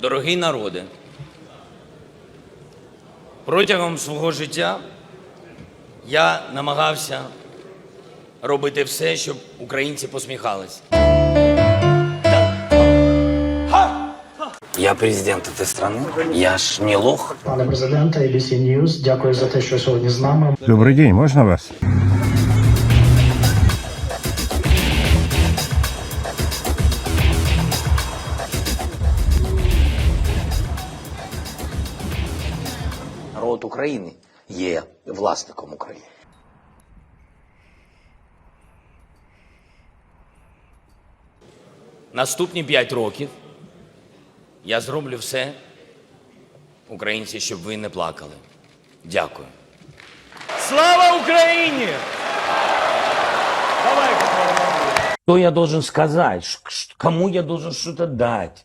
Дорогий народе, протягом свого життя я намагався робити все, щоб українці посміхались. Я президент этой страны. Я ж не лох. Пане президенте, ABC News, дякую за те, що сьогодні з нами. Добрый день, можно вас? Народ України є власником України. Наступні 5 років я зроблю все, українці, щоб ви не плакали. Дякую. Слава Україні! Что я должен сказать? Ш- Кому я должен что-то дать?